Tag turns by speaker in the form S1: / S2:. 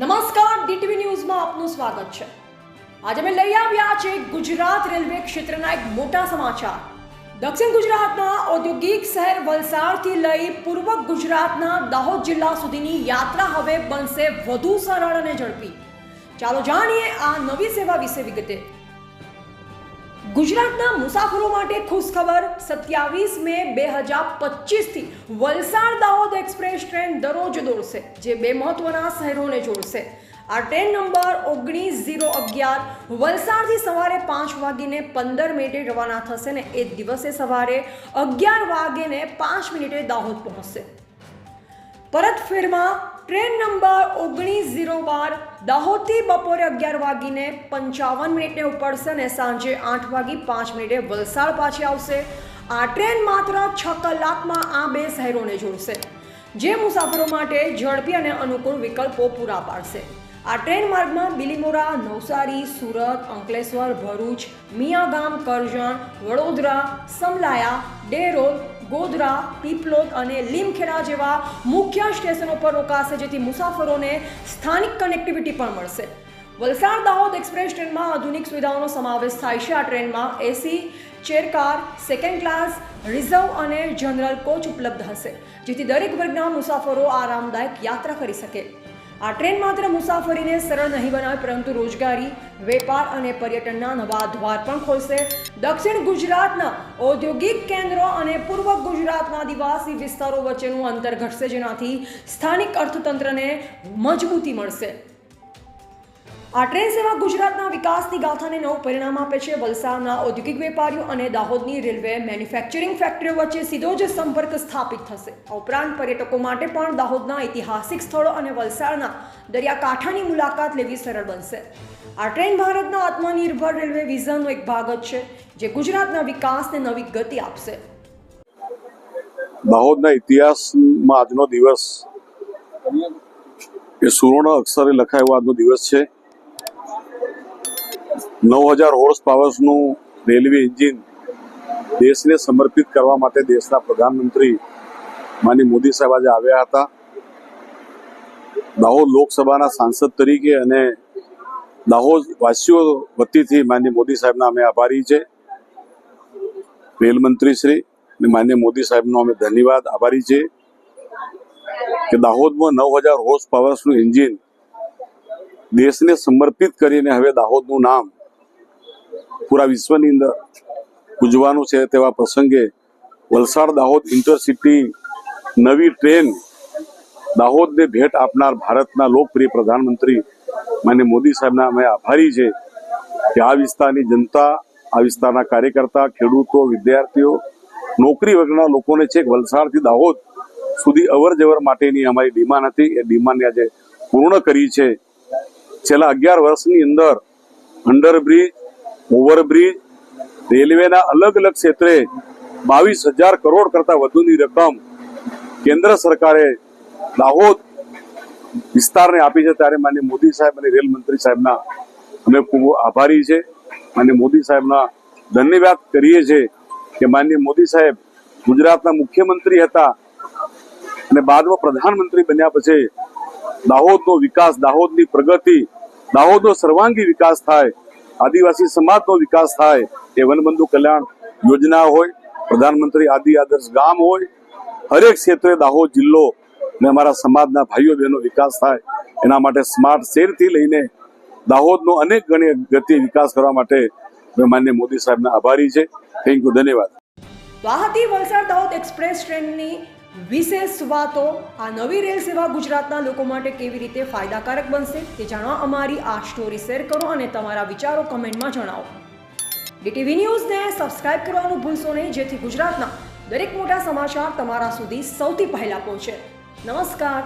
S1: નમસ્કાર, ડીટીવી ન્યૂઝમાં આપનું સ્વાગત છે. આજે અમે લઈ આવ્યા છે ગુજરાત રેલવે ક્ષેત્રના એક મોટા સમાચાર. દક્ષિણ ગુજરાતના ઔદ્યોગિક શહેર વલસાડથી લઈ પૂર્વ ગુજરાતના દાહોદ જિલ્લા સુધીની યાત્રા હવે બનશે વધુ સરળ અને ઝડપી. ચાલો જાણીએ આ નવી સેવા વિશે વિગતે. ગુજરાતના મુસાફરો માટે ખુશખબર, સત્યાવીસ મે બે હજાર પચીસથી વલસાડ દાહોદ એક્સપ્રેસ ટ્રેન દરરોજ દોડશે, જે બે મહત્વના શહેરોને જોડશે. આ ટ્રેન નંબર ઓગણીસ ઝીરો અગિયાર વલસાડથી સવારે પાંચ વાગીને પંદર મિનિટે રવાના થશે ને એ દિવસે સવારે અગિયાર વાગીને પાંચ મિનિટે દાહોદ પહોંચશે. પરત ફેરમાં ટ્રેન નંબર ઓગણીસ ઝીરો બાર દાહોદથી બપોરે અગિયાર વાગીને પંચાવન મિનિટને ઉપડશે અને સાંજે આઠ વાગી પાંચ મિનિટે વલસાડ પાછી આવશે. આ ટ્રેન માત્ર છ કલાકમાં આ બે શહેરોને જોડશે, જે મુસાફરો માટે ઝડપી અને અનુકૂળ વિકલ્પો પૂરા પાડશે. આ ટ્રેન માર્ગમાં બિલીમોરા, નવસારી, સુરત, અંકલેશ્વર, ભરૂચ, મિયાગામ, કરજણ, વડોદરા, સમલાયા, ડેરોલ ગોધરા, પીપલોદ અને લીમખેડા જેવા મુખ્ય સ્ટેશનો પર રોકાશે, જેથી મુસાફરોને સ્થાનિક કનેક્ટિવિટી પણ મળશે. વલસાડ દાહોદ એક્સપ્રેસ ટ્રેનમાં આધુનિક સુવિધાઓનો સમાવેશ થાય છે. આ ટ્રેનમાં AC chair car second class reserve અને જનરલ કોચ ઉપલબ્ધ હશે, જેથી દરેક વર્ગના મુસાફરો આરામદાયક યાત્રા કરી શકે. આ ટ્રેન માત્ર મુસાફરીને સરળ નહીં બનાવે, પરંતુ રોજગારી, વેપાર અને પર્યટનના નવા દ્વાર પણ ખોલશે. દક્ષિણ ગુજરાતના ઔદ્યોગિક કેન્દ્રો અને પૂર્વ ગુજરાતના આદિવાસી વિસ્તારો વચ્ચેનું અંતર ઘટશે, જેનાથી સ્થાનિક અર્થતંત્રને મજબૂતી મળશે. આ ટ્રેન સેવા ગુજરાતના વિકાસની ગાથાને નવું પરિણામ આપે છે. વલસાડના ઔદ્યોગિક વેપારીઓ અને દાહોદની રેલવે મેન્યુફેક્ચરિંગ ફેક્ટરીઓ વચ્ચે સીધો જ સંપર્ક સ્થાપિત થશે. આ ઉપરાંત પર્યટકો માટે પણ દાહોદના ઐતિહાસિક સ્થળો અને વલસાડના દરિયાકાંઠાની મુલાકાત લેવી સરળ બનશે. આ ટ્રેન ભારતના આત્મનિર્ભર રેલવે વિઝનનો એક ભાગ જ છે, જે ગુજરાતના વિકાસને નવી ગતિ આપશે.
S2: દાહોદના ઇતિહાસમાં આજનો દિવસ એ સુવર્ણ અક્ષરે લખાયો આજનો દિવસ છે. નવ હજાર હોર્સ પાવર્સનું રેલવે એન્જિન દેશને સમર્પિત કરવા માટે દેશના પ્રધાનમંત્રી માની મોદી સાહેબ આજે આવ્યા હતા. દાહોદ લોકસભાના સાંસદ તરીકે અને દાહોદ વાસીઓ વતીથી માન્ય મોદી સાહેબના અમે આભારી છે. રેલ મંત્રી શ્રી અને માન્ય મોદી સાહેબનો અમે ધન્યવાદ, આભારી છે કે દાહોદમાં નવ હજાર હોર્સ પાવર્સનું એન્જિન દેશને સમર્પિત કરીને હવે દાહોદનું નામ પૂરા વિશ્વની અંદર ઉજવાનું છે તેવા પ્રસંગે વલસાડ દાહોદ ઇન્ટરસિટી નવી ટ્રેન દાહોદને ભેટ આપનાર ભારતના લોકપ્રિય પ્રધાનમંત્રી માન્ય મોદી સાહેબના અમે આભારી છે કે આ વિસ્તારની જનતા, આ વિસ્તારના કાર્યકર્તા, ખેડૂતો, વિદ્યાર્થીઓ, નોકરી વર્ગના લોકોને છેક વલસાડથી દાહોદ સુધી અવર જવર માટેની અમારી ડિમાન્ડ હતી. એ ડિમાન્ડને આજે પૂર્ણ કરી છે. છેલ્લા અગિયાર વર્ષની અંદર અંડરબ્રિજ, ઓવરબ્રિજ, રેલવેના અલગ અલગ ક્ષેત્રે બાવીસ હજાર કરોડ કરતા વધુની રકમ કેન્દ્ર સરકારે દાહોદ વિસ્તારને આપી છે. ત્યારે માન્ય મોદી સાહેબ અને રેલ મંત્રી સાહેબના અમે ખૂબ આભારી છે. માન્ય મોદી સાહેબના ધન્યવાદ કરીએ છીએ કે માન્ય મોદી સાહેબ ગુજરાતના મુખ્યમંત્રી હતા અને બાદમાં પ્રધાનમંત્રી બન્યા પછી દાહોદનો વિકાસ, દાહોદની પ્રગતિ, દાહોદનો સર્વાંગી વિકાસ થાય, આદિવાસી સમાજનો વિકાસ થાય, એ વનબંધુ કલ્યાણ યોજના હોય, પ્રધાનમંત્રી આદિ આદર્શ ગામ હોય, હરેક ક્ષેત્રે દાહોદ જિલ્લો ને અમારા સમાજના ભાઈઓ બહેનો વિકાસ થાય. એના માટે સ્માર્ટ શેરથી લઈને દાહોદનો અનેક ગણી ગતિ વિકાસ કરવા માટે મેં માન્ય મોદી સાહેબના આભારી છે. થેન્ક યુ ધન્યવાદ.
S1: તો વલસાડ દાહોદ એક્સપ્રેસ ટ્રેનની વિશેષ વાતો આ નવી રેલ સેવા ગુજરાતના લોકો માટે કેવી રીતે ફાયદાકારક બનશે તે જાણવા અમારી આ સ્ટોરી શેર કરો અને તમારા વિચારો કમેન્ટમાં જણાવો. ડીટીવી ન્યૂઝને સબસ્ક્રાઇબ કરવાનું ભૂલશો નહીં, જેથી ગુજરાતના દરેક મોટા સમાચાર તમારા સુધી સૌથી પહેલા પહોંચે. નમસ્કાર.